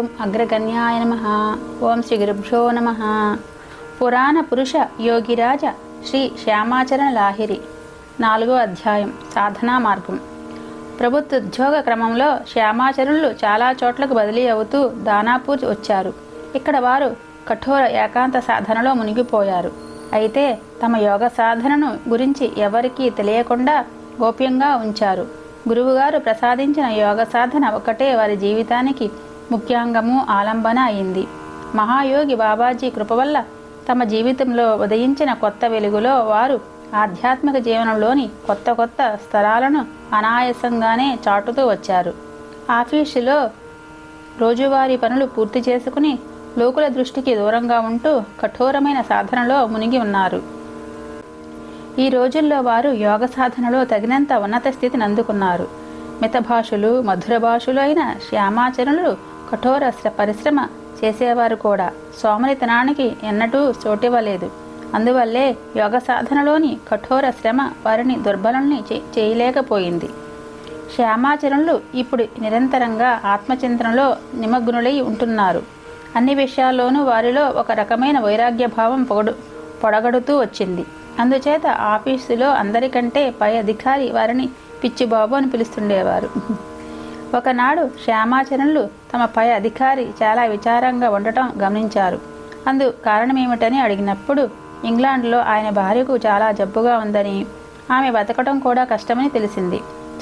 ఓం అగ్రగణ్యాయ నమ. ఓం శ్రీ గురుభ్యో నమ. పురాణ పురుష యోగిరాజ శ్రీ శ్యామాచరణ లాహిరి. నాలుగో అధ్యాయం. సాధనా మార్గం. ప్రభుత్వ ఉద్యోగ క్రమంలో శ్యామాచరణులు చాలా చోట్లకు బదిలీ అవుతూ దానాపూర్ వచ్చారు. ఇక్కడ వారు కఠోర ఏకాంత సాధనలో మునిగిపోయారు. అయితే తమ యోగ సాధనను గురించి ఎవరికీ తెలియకుండా గోప్యంగా ఉంచారు. గురువుగారు ప్రసాదించిన యోగ సాధన ఒకటే వారి జీవితానికి ముఖ్యాంగము ఆలంబన అయింది. మహాయోగి బాబాజీ కృప వల్ల తమ జీవితంలో ఉదయించిన కొత్త వెలుగులో వారు ఆధ్యాత్మిక జీవనంలోని కొత్త కొత్త స్థలాలను అనాయాసంగానే చాటుతూ వచ్చారు. ఆఫీసులో రోజువారీ పనులు పూర్తి చేసుకుని లోకుల దృష్టికి దూరంగా ఉంటూ కఠోరమైన సాధనలో మునిగి ఉన్నారు. ఈ రోజుల్లో వారు యోగ సాధనలో తగినంత ఉన్నత స్థితిని అందుకున్నారు. మితభాషులు మధుర భాషలు అయిన శ్యామాచరణులు కఠోర పరిశ్రమ చేసేవారు కూడా. సోమరితనానికి ఎన్నటూ చోటివ్వలేదు. అందువల్లే యోగ సాధనలోని కఠోర శ్రమ వారిని దుర్బలని చే- చేయలేకపోయింది. శ్యామాచరణులు ఇప్పుడు నిరంతరంగా ఆత్మచింతనలో నిమగ్నులై ఉంటున్నారు. అన్ని విషయాల్లోనూ వారిలో ఒక రకమైన వైరాగ్య భావం పొగడు పొడగడుతూ వచ్చింది. అందుచేత ఆఫీసులో అందరికంటే పై అధికారి వారిని పిచ్చిబాబు అని పిలుస్తుండేవారు. ఒకనాడు శ్యామాచరణులు తమ పై అధికారి చాలా విచారంగా ఉండటం గమనించారు. అందు కారణమేమిటని అడిగినప్పుడు ఇంగ్లాండ్లో ఆయన భార్యకు చాలా జబ్బుగా ఉందని ఆమె బతకడం కూడా కష్టమని తెలిసింది.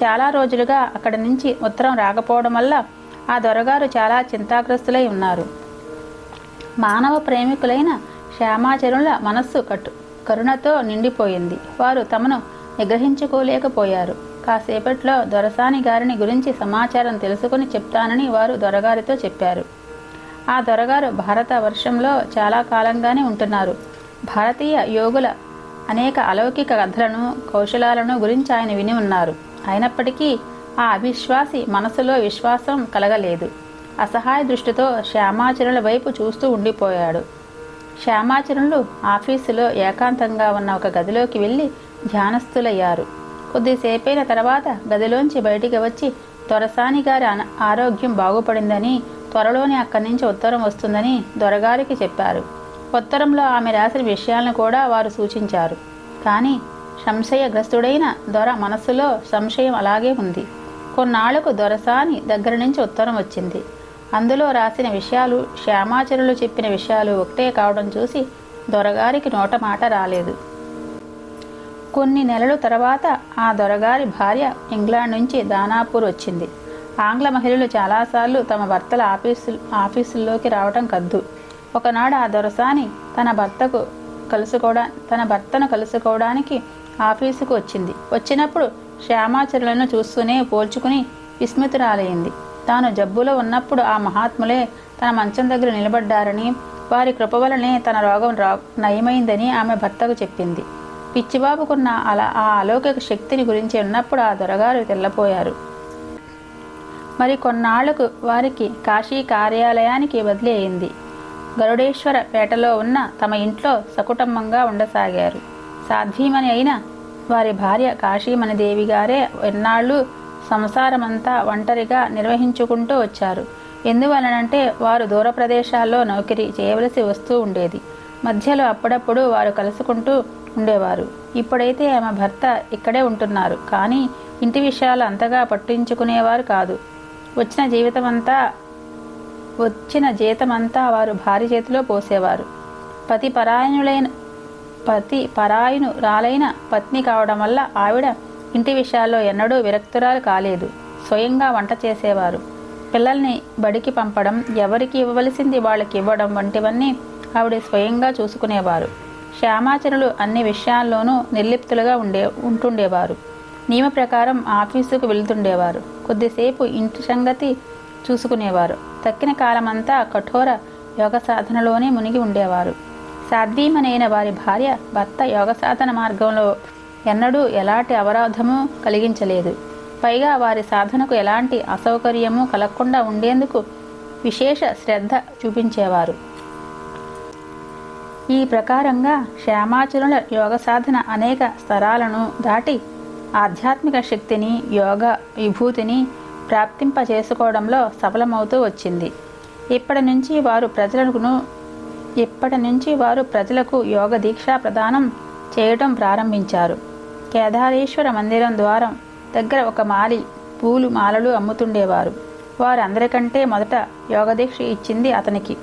చాలా రోజులుగా అక్కడి నుంచి ఉత్తరం రాకపోవడం వల్ల ఆ దొరగారు చాలా చింతాగ్రస్తులై ఉన్నారు. మానవ ప్రేమికులైన శ్యామాచరుల మనస్సు కట్టు కరుణతో నిండిపోయింది. వారు తమను నిగ్రహించుకోలేకపోయారు. కాసేపట్లో దొరసాని గారిని గురించి సమాచారం తెలుసుకుని చెప్తానని వారు దొరగారితో చెప్పారు. ఆ దొరగారు భారత వర్షంలో చాలా కాలంగానే ఉంటున్నారు. భారతీయ యోగుల అనేక అలౌకిక కథలను కౌశలాలను గురించి ఆయన విని ఉన్నారు. అయినప్పటికీ ఆ అవిశ్వాసి మనసులో విశ్వాసం కలగలేదు. అసహాయ దృష్టితో శ్యామాచరుల వైపు చూస్తూ ఉండిపోయాడు. శ్యామాచరణులు ఆఫీసులో ఏకాంతంగా ఉన్న ఒక గదిలోకి వెళ్ళి ధ్యానస్థులయ్యారు. కొద్దిసేపైన తర్వాత గదిలోంచి బయటికి వచ్చి దొరసాని గారి ఆరోగ్యం బాగుపడిందని త్వరలోనే అక్కడి నుంచి ఉత్తరం వస్తుందని దొరగారికి చెప్పారు. ఉత్తరంలో ఆమె రాసిన విషయాలను కూడా వారు సూచించారు. కానీ సంశయగ్రస్తుడైన దొర మనస్సులో సంశయం అలాగే ఉంది. కొన్నాళ్ళకు దొరసాని దగ్గర నుంచి ఉత్తరం వచ్చింది. అందులో రాసిన విషయాలు శ్యామాచరులు చెప్పిన విషయాలు ఒకటే కావడం చూసి దొరగారికి నోట మాట రాలేదు. కొన్ని నెలల తర్వాత ఆ దొరగారి భార్య ఇంగ్లాండ్ నుంచి దానాపూర్ వచ్చింది. ఆంగ్ల మహిళలు చాలాసార్లు తమ భర్తల ఆఫీసు ఆఫీసుల్లోకి రావటం కద్దు. ఒకనాడు ఆ దొరసాని తన భర్తకు కలుసుకోవడా తన భర్తను కలుసుకోవడానికి ఆఫీసుకు వచ్చింది. వచ్చినప్పుడు శ్యామాచరులను చూస్తూనే పోల్చుకుని విస్మితురాలైంది. తాను జబ్బులో ఉన్నప్పుడు ఆ మహాత్ములే తన మంచం దగ్గర నిలబడ్డారని వారి కృప వలనే తన రోగం రా నయమైందని ఆమె భర్తకు చెప్పింది. పిచ్చిబాబుకున్న అలా ఆ అలౌకిక శక్తిని గురించి ఉన్నప్పుడు ఆ దొరగారు తెల్లపోయారు. మరి కొన్నాళ్ళకు వారికి కాశీ కార్యాలయానికి బదిలీ అయింది. గరుడేశ్వర పేటలో ఉన్న తమ ఇంట్లో సకుటుంబంగా ఉండసాగారు. సాధ్వీమణి అయిన వారి భార్య కాశీమణి దేవి గారే ఎన్నాళ్ళు సంసారమంతా ఒంటరిగా నిర్వహించుకుంటూ వచ్చారు. ఎందువలనంటే వారు దూర ప్రదేశాల్లో నౌకరీ చేయవలసి వస్తూ ఉండేది. మధ్యలో అప్పుడప్పుడు వారు కలుసుకుంటూ ఉండేవారు. ఇప్పుడైతే ఆమె భర్త ఇక్కడే ఉంటున్నారు. కానీ ఇంటి విషయాలు అంతగా పట్టించుకునేవారు కాదు. వచ్చిన జీవితమంతా వచ్చిన జీతమంతా వారు భార్య చేతిలో పోసేవారు. పతి పరాయణులైన పతి పరాయను రాలైన పత్ని కావడం వల్ల ఆవిడ ఇంటి విషయాల్లో ఎన్నడూ విరక్తురాలు కాలేదు. స్వయంగా వంట చేసేవారు. పిల్లల్ని బడికి పంపడం ఎవరికి ఇవ్వవలసింది వాళ్ళకి ఇవ్వడం వంటివన్నీ ఆవిడ స్వయంగా చూసుకునేవారు. శ్యామాచరులు అన్ని విషయాల్లోనూ నిర్లిప్తులుగా ఉండే ఉంటుండేవారు. నియమ ప్రకారం ఆఫీసుకు వెళ్తుండేవారు. కొద్దిసేపు ఇంటి సంగతి చూసుకునేవారు. తక్కిన కాలమంతా కఠోర యోగ సాధనలోనే మునిగి ఉండేవారు. సాధ్వీమనైన వారి భార్య భర్త యోగ సాధన మార్గంలో ఎన్నడూ ఎలాంటి అవరోధము కలిగించలేదు. పైగా వారి సాధనకు ఎలాంటి అసౌకర్యము కలగకుండా ఉండేందుకు విశేష శ్రద్ధ చూపించేవారు. ఈ ప్రకారంగా శ్యామాచరుల యోగ సాధన అనేక స్తరాలను దాటి ఆధ్యాత్మిక శక్తిని యోగ విభూతిని ప్రాప్తింపచేసుకోవడంలో సఫలమవుతూ వచ్చింది. ఇప్పటి నుంచి వారు ప్రజలను ఇప్పటి నుంచి వారు ప్రజలకు యోగ దీక్షా ప్రదానం చేయటం ప్రారంభించారు. కేదారేశ్వర మందిరం ద్వారం దగ్గర ఒక మాలి పూలు మాలలు అమ్ముతుండేవారు. వారందరికంటే మొదట యోగదీక్ష ఇచ్చింది అతనికి.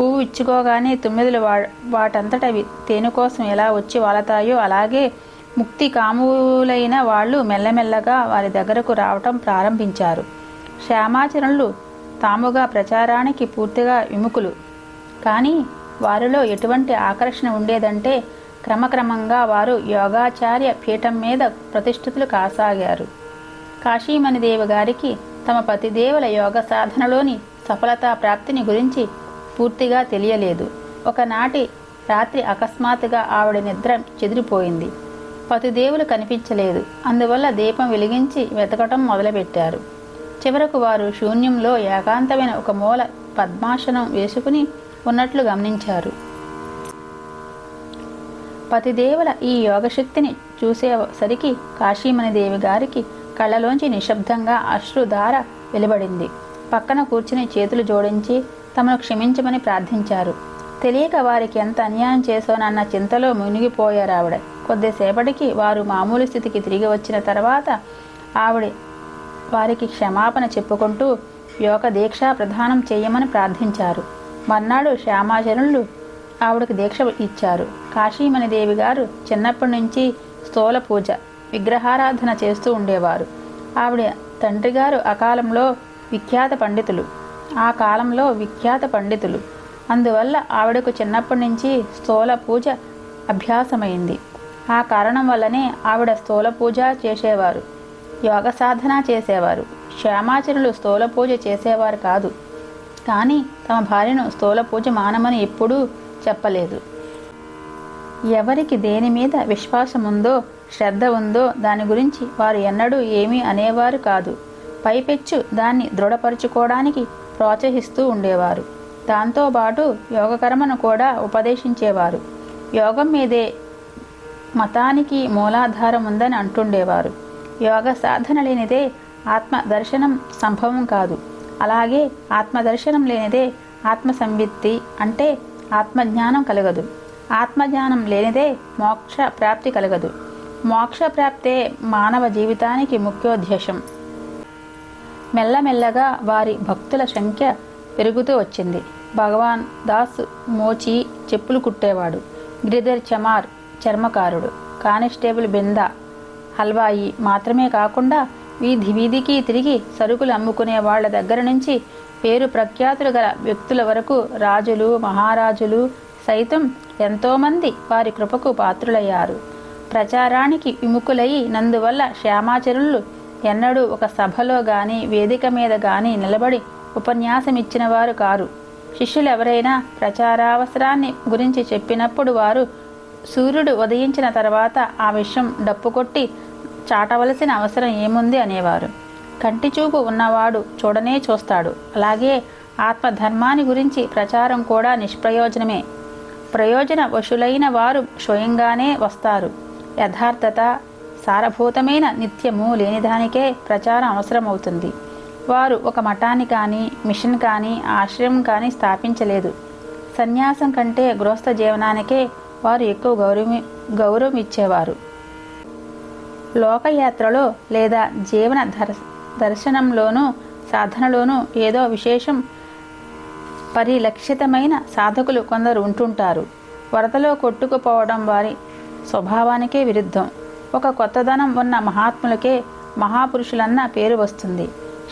పువ్వు ఇచ్చుకోగానే తుమ్మిదులు వా వాటంతటవి. తేనె కోసం ఎలా వచ్చి వాలతాయో అలాగే ముక్తి కాములైన వాళ్ళు మెల్లమెల్లగా వారి దగ్గరకు రావటం ప్రారంభించారు. శ్యామాచరణులు తాముగా ప్రచారానికి పూర్తిగా విముఖులు. కానీ వారిలో ఎటువంటి ఆకర్షణ ఉండేదంటే క్రమక్రమంగా వారు యోగాచార్య పీఠం మీద ప్రతిష్ఠితులు కాసాగారు. కాశీమణిదేవి గారికి తమ పతిదేవుల యోగ సాధనలోని సఫలతా ప్రాప్తిని గురించి పూర్తిగా తెలియలేదు. ఒకనాటి రాత్రి అకస్మాత్తుగా ఆవిడ నిద్ర చెదిరిపోయింది. పతిదేవులు కనిపించలేదు. అందువల్ల దీపం వెలిగించి వెతకటం మొదలుపెట్టారు. చివరకు వారు శూన్యంలో ఏకాంతమైన ఒక మూల పద్మాసనం వేసుకుని ఉన్నట్లు గమనించారు. పతిదేవుల ఈ యోగశక్తిని చూసేసరికి కాశీమణిదేవి గారికి కళ్ళలోంచి నిశ్శబ్దంగా అశ్రుధార వెలువడింది. పక్కన కూర్చుని చేతులు జోడించి తమను క్షమించమని ప్రార్థించారు. తెలియక వారికి ఎంత అన్యాయం చేశానన్న చింతలో మునిగిపోయారు ఆవిడ. కొద్దిసేపటికి వారు మామూలు స్థితికి తిరిగి వచ్చిన తర్వాత ఆవిడ వారికి క్షమాపణ చెప్పుకుంటూ యోగ దీక్ష ప్రదానం చేయమని ప్రార్థించారు. మర్నాడు శ్యామాచరణులు ఆవిడకు దీక్ష ఇచ్చారు. కాశీమణిదేవి గారు చిన్నప్పటి నుంచి స్థూల పూజ విగ్రహారాధన చేస్తూ ఉండేవారు. ఆవిడ తండ్రి గారు అకాలంలో విఖ్యాత పండితులు. ఆ కాలంలో విఖ్యాత పండితులు. అందువల్ల ఆవిడకు చిన్నప్పటి నుంచి స్థూల పూజ అభ్యాసమైంది. ఆ కారణం వల్లనే ఆవిడ స్థూల పూజ చేసేవారు. యోగ సాధన చేసేవారు. శ్యామాచరులు స్థూల పూజ చేసేవారు కాదు. కానీ తమ భార్యను స్థూల పూజ మానమని ఎప్పుడూ చెప్పలేదు. ఎవరికి దేని మీద విశ్వాసం ఉందో శ్రద్ధ ఉందో దాని గురించి వారు ఎన్నడూ ఏమీ అనేవారు కాదు. పైపెచ్చు దాన్ని దృఢపరుచుకోవడానికి ప్రోత్సహిస్తూ ఉండేవారు. దాంతోపాటు యోగకర్మను కూడా ఉపదేశించేవారు. యోగం మీదే మతానికి మూలాధారం ఉందని అంటుండేవారు. యోగ సాధన లేనిదే ఆత్మ దర్శనం సంభవం కాదు. అలాగే ఆత్మదర్శనం లేనిదే ఆత్మ సంవిత్తి అంటే ఆత్మజ్ఞానం కలగదు. ఆత్మజ్ఞానం లేనిదే మోక్ష ప్రాప్తి కలగదు. మోక్ష ప్రాప్తే మానవ జీవితానికి ముఖ్యోద్దేశం. మెల్లమెల్లగా వారి భక్తుల సంఖ్య పెరుగుతూ వచ్చింది. భగవాన్ దాస్ మోచి చెప్పులు కుట్టేవాడు. గిరిధర్ చమార్ చర్మకారుడు. కానిస్టేబుల్ బింద హల్వాయి మాత్రమే కాకుండా వీధి వీధికి తిరిగి సరుకులు అమ్ముకునే వాళ్ళ దగ్గర నుంచి పేరు ప్రఖ్యాతులు గల వ్యక్తుల వరకు రాజులు మహారాజులు సైతం ఎంతోమంది వారి కృపకు పాత్రులయ్యారు. ప్రచారానికి విముఖులై నందువల్ల శ్యామాచరులు ఎన్నడూ ఒక సభలో గాని వేదిక మీద గాని నిలబడి ఉపన్యాసమిచ్చిన వారు కారు. శిష్యులెవరైనా ప్రచారావసరాన్ని గురించి చెప్పినప్పుడు వారు సూర్యుడు ఉదయించిన తర్వాత ఆ విషయం డప్పుకొట్టి చాటవలసిన అవసరం ఏముంది అనేవారు. కంటి చూపు ఉన్నవాడు చూడనే చూస్తాడు. అలాగే ఆత్మధర్మాన్ని గురించి ప్రచారం కూడా నిష్ప్రయోజనమే. ప్రయోజన వశులైన వారు స్వయంగానే వస్తారు. యథార్థత సారభూతమైన నిత్యము లేనిదానికే ప్రచారం అవసరమవుతుంది. వారు ఒక మఠాన్ని కానీ మిషన్ కానీ ఆశ్రయం కానీ స్థాపించలేదు. సన్యాసం కంటే గృహస్థ జీవనానికే వారు ఎక్కువ గౌరవం గౌరవం ఇచ్చేవారు లోకయాత్రలో లేదా జీవన దర్ దర్శనంలోనూ సాధనలోనూ ఏదో విశేషం పరిలక్షితమైన సాధకులు కొందరు ఉంటుంటారు. వరదలో కొట్టుకుపోవడం వారి స్వభావానికే విరుద్ధం. ఒక కొత్తదనం ఉన్న మహాత్ములకే మహాపురుషులన్న పేరు వస్తుంది.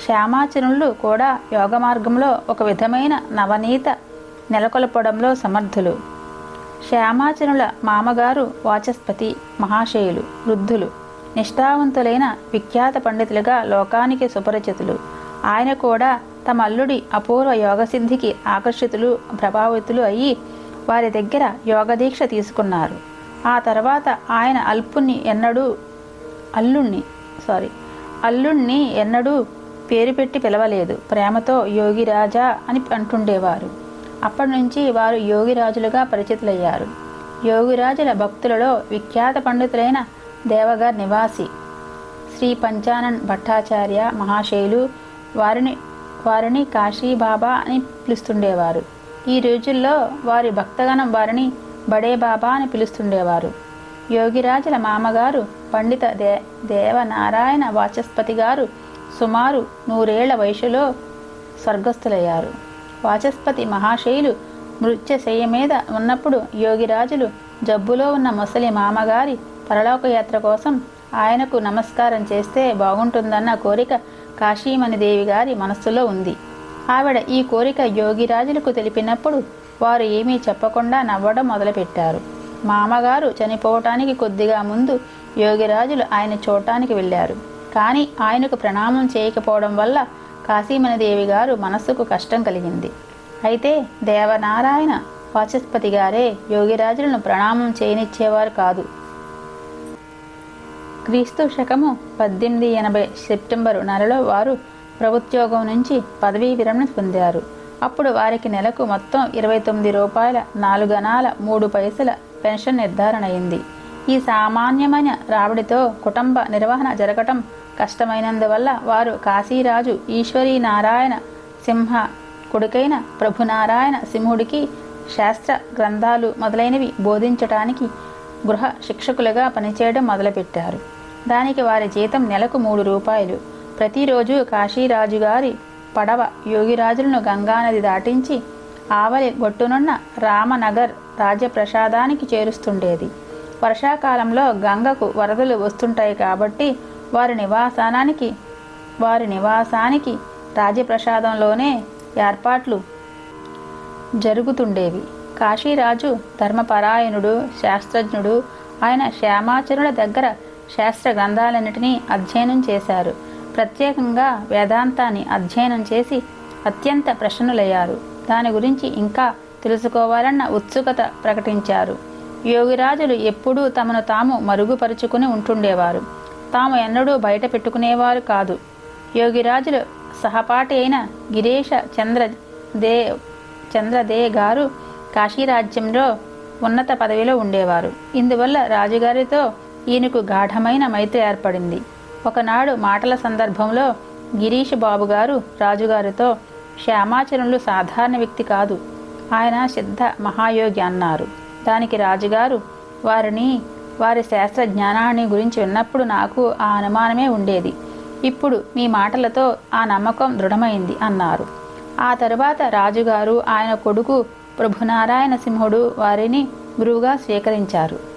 శ్యామాచరణులు కూడా యోగ మార్గంలో ఒక విధమైన నవనీత నెలకొల్పడంలో సమర్థులు. శ్యామాచనుల మామగారు వాచస్పతి మహాశయులు వృద్ధులు నిష్ఠావంతులైన విఖ్యాత పండితులుగా లోకానికి సుపరిచితులు. ఆయన కూడా తమ అల్లుడి అపూర్వ యోగసిద్ధికి ఆకర్షితులు ప్రభావితులు అయ్యి వారి దగ్గర యోగదీక్ష తీసుకున్నారు. ఆ తర్వాత ఆయన అల్పుణ్ణి ఎన్నడూ అల్లుణ్ణి సారీ అల్లుణ్ణి ఎన్నడూ పేరు పెట్టి పిలవలేదు. ప్రేమతో యోగిరాజా అని అంటుండేవారు. అప్పటి నుంచి వారు యోగిరాజులుగా పరిచితులయ్యారు. యోగిరాజుల భక్తులలో విఖ్యాత పండితులైన దేవగర్ నివాసి శ్రీ పంచానన్ భట్టాచార్య మహాశైలు వారిని వారిని కాశీబాబా అని పిలుస్తుండేవారు. ఈ రోజుల్లో వారి భక్తగణం వారిని బడే బాబా అని పిలుస్తుండేవారు. యోగిరాజుల మామగారు పండిత దే దేవనారాయణ వాచస్పతి గారు సుమారు నూరేళ్ళ వయసులో స్వర్గస్థులయ్యారు. వాచస్పతి మహాశైలు మృత్యశయ్య మీద ఉన్నప్పుడు యోగిరాజులు జబ్బులో ఉన్న ముసలి మామగారి పరలోకయాత్ర కోసం ఆయనకు నమస్కారం చేస్తే బాగుంటుందన్న కోరిక కాశీమణిదేవి గారి మనస్సులో ఉంది. ఆవిడ ఈ కోరిక యోగిరాజులకు తెలిపినప్పుడు వారు ఏమీ చెప్పకుండా నవ్వడం మొదలుపెట్టారు. మామగారు చనిపోవటానికి కొద్దిగా ముందు యోగిరాజులు ఆయన చూడటానికి వెళ్ళారు. కానీ ఆయనకు ప్రణామం చేయకపోవడం వల్ల కాశీమణిదేవి గారు మనస్సుకు కష్టం కలిగింది. అయితే దేవనారాయణ వాచస్పతి గారే యోగిరాజులను ప్రణామం చేయనిచ్చేవారు కాదు. క్రీస్తు శకము పద్దెనిమిది ఎనభై సెప్టెంబరు నెలలో వారు ప్రభుత్యోగం నుంచి పదవీ విరమణ పొందారు. అప్పుడు వారికి నెలకు మొత్తం ఇరవై తొమ్మిది రూపాయల నాలుగనాల మూడు పైసల పెన్షన్ నిర్ధారణ అయింది. ఈ సామాన్యమైన రాబడితో కుటుంబ నిర్వహణ జరగటం కష్టమైనందువల్ల వారు కాశీరాజు ఈశ్వరీ నారాయణ సింహ కొడుకైన ప్రభునారాయణ సింహుడికి శాస్త్ర గ్రంథాలు మొదలైనవి బోధించటానికి గృహ శిక్షకులుగా పనిచేయడం మొదలుపెట్టారు. దానికి వారి జీతం నెలకు మూడు రూపాయలు. ప్రతిరోజు కాశీరాజు గారి పడవ యోగిరాజులను గంగానది దాటించి ఆవలి గొట్టునున్న రామనగర్ రాజ్యప్రసాదానికి చేరుస్తుండేది. వర్షాకాలంలో గంగకు వరదలు వస్తుంటాయి కాబట్టి వారి నివాసానికి వారి నివాసానికి రాజప్రసాదంలోనే ఏర్పాట్లు జరుగుతుండేవి. కాశీరాజు ధర్మపరాయణుడు శాస్త్రజ్ఞుడు ఆయన శ్యామాచరుల దగ్గర శాస్త్ర గ్రంథాలన్నిటినీ అధ్యయనం చేశారు. ప్రత్యేకంగా వేదాంతాన్ని అధ్యయనం చేసి అత్యంత ప్రసన్నులయ్యారు దాని గురించి ఇంకా తెలుసుకోవాలన్న ఉత్సుకత ప్రకటించారు. యోగిరాజులు ఎప్పుడూ తమను తాము మరుగుపరుచుకుని ఉంటుండేవారు. తాము ఎన్నడూ బయట పెట్టుకునేవారు కాదు. యోగిరాజులు సహపాఠి అయిన గిరీష చంద్ర దే చంద్రదే గారు కాశీరాజ్యంలో ఉన్నత పదవిలో ఉండేవారు. ఇందువల్ల రాజుగారితో ఈయనకు గాఢమైన మైత్రి ఏర్పడింది. ఒకనాడు మాటల సందర్భంలో గిరీష్ బాబు గారు రాజుగారితో శ్యామాచరణులు సాధారణ వ్యక్తి కాదు. ఆయన సిద్ధ మహాయోగి అన్నారు. దానికి రాజుగారు వారిని వారి శాస్త్ర జ్ఞానాన్ని గురించి విన్నప్పుడు నాకు ఆ అనుమానమే ఉండేది. ఇప్పుడు మీ మాటలతో ఆ నమ్మకం దృఢమైంది అన్నారు. ఆ తరువాత రాజుగారు ఆయన కొడుకు ప్రభునారాయణ సింహుడు వారిని గురువుగా స్వీకరించారు.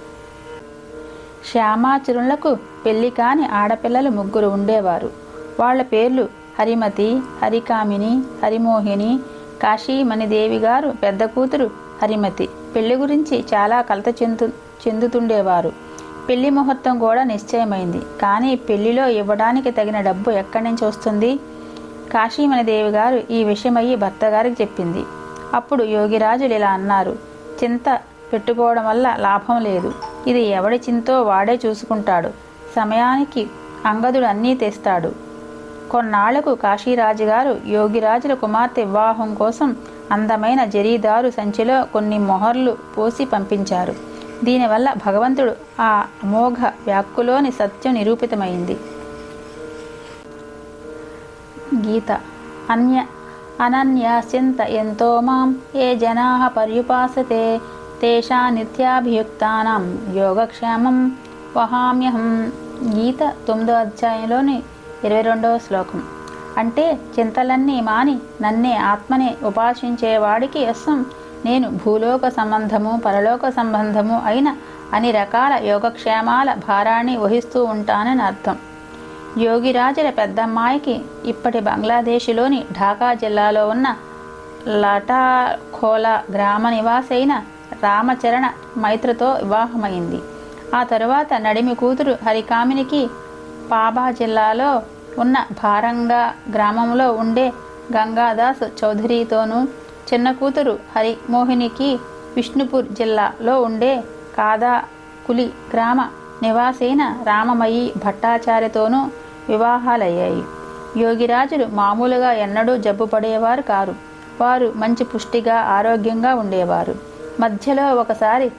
శ్యామాచరులకు పెళ్ళి కాని ఆడపిల్లలు ముగ్గురు ఉండేవారు. వాళ్ళ పేర్లు హరిమతి హరికామిని హరిమోహిని కాశీమణిదేవి గారు పెద్ద కూతురు హరిమతి. పెళ్ళి గురించి చాలా కలత చెందు చెందుతుండేవారు. పెళ్ళి ముహూర్తం కూడా నిశ్చయమైంది. కానీ పెళ్ళిలో ఇవ్వడానికి తగిన డబ్బు ఎక్కడి నుంచి వస్తుంది? కాశీమణిదేవి గారు ఈ విషయమయ్యి భర్త గారికి చెప్పింది. అప్పుడు యోగిరాజులు ఇలా అన్నారు. చింత పెట్టుకోవడం వల్ల లాభం లేదు. ఇది ఎవడి చింతో వాడే చూసుకుంటాడు. సమయానికి అంగదుడు అన్నీ తెస్తాడు. కొన్నాళ్ళకు కాశీరాజు గారు యోగిరాజుల కుమార్తె వివాహం కోసం అందమైన జరీదారు సంచిలో కొన్ని మొహర్లు పోసి పంపించారు. దీనివల్ల భగవంతుడు ఆ అమోఘ వ్యాక్కులోని సత్యం నిరూపితమైంది. గీత. అన్య అనన్యాస్యంత ఎంతో మాం ఏ జనా పర్యుపాసతే. తేషా నిత్యాభియుక్తానం. యోగక్షేమం వహామ్యహం. గీత తొమ్మిదో అధ్యాయంలోని ఇరవై రెండవ శ్లోకం. అంటే చింతలన్నీ మాని నన్నే ఆత్మనే ఉపాసించేవాడికి అస్సం. నేను భూలోక సంబంధము పరలోక సంబంధము అయిన అన్ని రకాల యోగక్షేమాల భారాన్ని వహిస్తూ ఉంటానని అర్థం. యోగిరాజుల పెద్దమ్మాయికి ఇప్పటి బంగ్లాదేశ్లోని ఢాకా జిల్లాలో ఉన్న లటాఖోలా గ్రామ నివాసైన రామచరణ మైత్రతో వివాహమైంది. ఆ తరువాత నడిమి కూతురు హరికామినికి పాబా జిల్లాలో ఉన్న భారంగా గ్రామంలో ఉండే గంగాదాస్ చౌదరితోనూ చిన్న కూతురు హరిమోహినికి విష్ణుపూర్ జిల్లాలో ఉండే కాదా కులి గ్రామ నివాసైన రామమయి భట్టాచార్యతోనూ వివాహాలయ్యాయి. యోగిరాజులు మామూలుగా ఎన్నడూ జబ్బు పడేవారు కారు. వారు మంచి పుష్టిగా ఆరోగ్యంగా ఉండేవారు. మధ్యలో ఒకసారి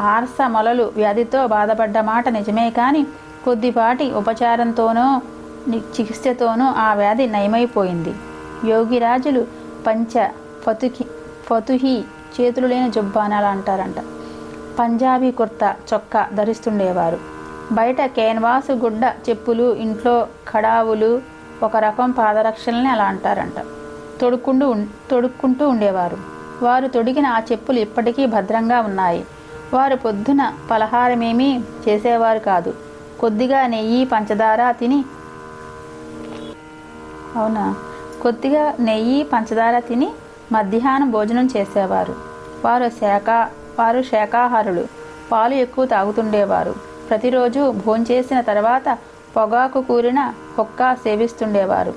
ఆర్స మొలలు వ్యాధితో బాధపడ్డ మాట నిజమే కానీ కొద్దిపాటి ఉపచారంతోనో ని- చికిత్సతోనూ ఆ వ్యాధి నయమైపోయింది. యోగిరాజులు పంచ ఫతుకి ఫతుహి చేతులు లేని జుబ్బానాలు అలా అంటారంట. పంజాబీ కుర్తా చొక్కా ధరిస్తుండేవారు. బయట కేన్వాసు గుడ్డ చెప్పులు ఇంట్లో కడావులు ఒక రకం పాదరక్షల్ని అలా అంటారంట. తొడుక్కుంటూ ఉం- తొడుక్కుంటూ ఉండేవారు. వారు తొడిగిన ఆ చెప్పులు ఇప్పటికీ భద్రంగా ఉన్నాయి. వారు పొద్దున పలహారమేమీ చేసేవారు కాదు. కొద్దిగా నెయ్యి పంచదార తిని అవునా? కొద్దిగా నెయ్యి పంచదార తిని మధ్యాహ్నం భోజనం చేసేవారు. వారు శాఖ వారు శాకాహారులు పాలు ఎక్కువ తాగుతుండేవారు. ప్రతిరోజు భోంచేసిన తర్వాత పొగాకు కూరిన హొక్కా సేవిస్తుండేవారు.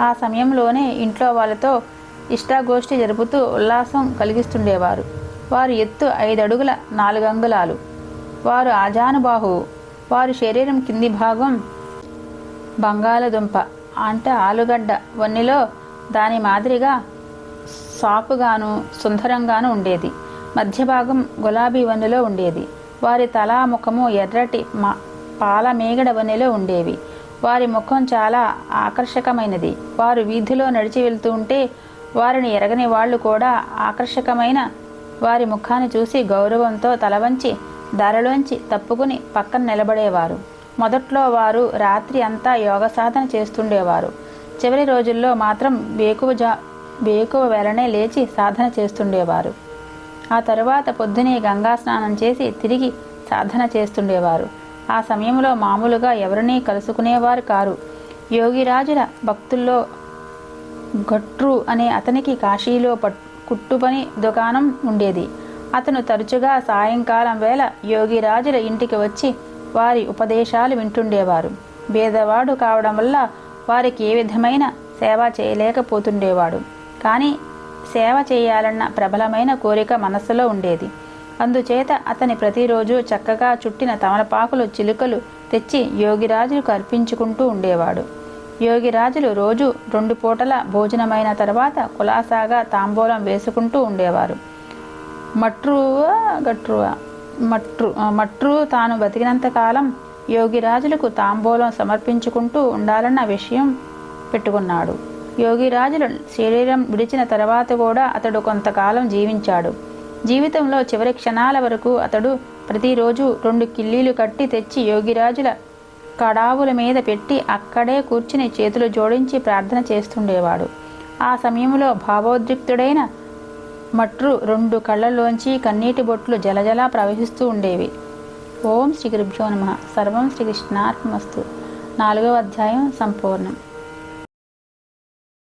ఆ సమయంలోనే ఇంట్లో వాళ్ళతో ఇష్టాగోష్ఠి జరుపుతూ ఉల్లాసం కలిగిస్తుండేవారు. వారు ఎత్తు ఐదు అడుగుల నాలుగు అంగుళాలు వారు ఆజానుబాహువు. వారి శరీరం కింది భాగం బంగాళదుంప. అంటే ఆలుగడ్డ వన్నిలో దాని మాదిరిగా సాపుగాను సుందరంగాను ఉండేది. మధ్య భాగం గులాబీ వన్నెలో ఉండేది. వారి తలా ముఖము ఎర్రటి మా పాల మేగడ వన్నెలో ఉండేవి. వారి ముఖం చాలా ఆకర్షకమైనది. వారు వీధిలో నడిచి వెళ్తూ ఉంటే వారిని ఎరగని వాళ్ళు కూడా ఆకర్షకమైన వారి ముఖాన్ని చూసి గౌరవంతో తలవంచి దారిలోంచి తప్పుకుని పక్కన నిలబడేవారు. మొదట్లో వారు రాత్రి అంతా యోగ సాధన చేస్తుండేవారు. చివరి రోజుల్లో మాత్రం వేకువ జా వేకువ వేళనే లేచి సాధన చేస్తుండేవారు. ఆ తరువాత పొద్దునే గంగా స్నానం చేసి తిరిగి సాధన చేస్తుండేవారు. ఆ సమయంలో మామూలుగా ఎవరినీ కలుసుకునేవారు కారు. యోగిరాజుల భక్తుల్లో గట్రు అనే అతనికి కాశీలో పట్ కుట్టుపని దుకాణం ఉండేది. అతను తరచుగా సాయంకాలం వేళ యోగిరాజుల ఇంటికి వచ్చి వారి ఉపదేశాలు వింటుండేవారు. భేదవాడు కావడం వల్ల వారికి ఏ విధమైన సేవ చేయలేకపోతుండేవాడు. కానీ సేవ చేయాలన్న ప్రబలమైన కోరిక మనస్సులో ఉండేది. అందుచేత అతని ప్రతిరోజు చక్కగా చుట్టిన తమలపాకులు చిలుకలు తెచ్చి యోగిరాజులకు అర్పించుకుంటూ ఉండేవాడు. యోగిరాజులు రోజు రెండు పూటల భోజనమైన తర్వాత కులాసాగా తాంబూలం వేసుకుంటూ ఉండేవారు. మట్రువా గట్రువా? మట్రు మట్రు తాను బతికినంత కాలం యోగిరాజులకు తాంబూలం సమర్పించుకుంటూ ఉండాలన్న విషయం పెట్టుకున్నాడు. యోగిరాజులు శరీరం విడిచిన తర్వాత కూడా అతడు కొంతకాలం జీవించాడు. జీవితంలో చివరి క్షణాల వరకు అతడు ప్రతిరోజు రెండు కిల్లీలు కట్టి తెచ్చి యోగిరాజుల కడావుల మీద పెట్టి అక్కడే కూర్చుని చేతులు జోడించి ప్రార్థన చేస్తుండేవాడు. ఆ సమయంలో భావోద్రిక్తుడైన మట్రు రెండు కళ్ళల్లోంచి కన్నీటి బొట్లు జలజలా ప్రవహిస్తూ ఉండేవి. ఓం శ్రీ గురుభ్యో నమ. సర్వం శ్రీకృష్ణార్పమస్తు నాలుగవ అధ్యాయం సంపూర్ణం.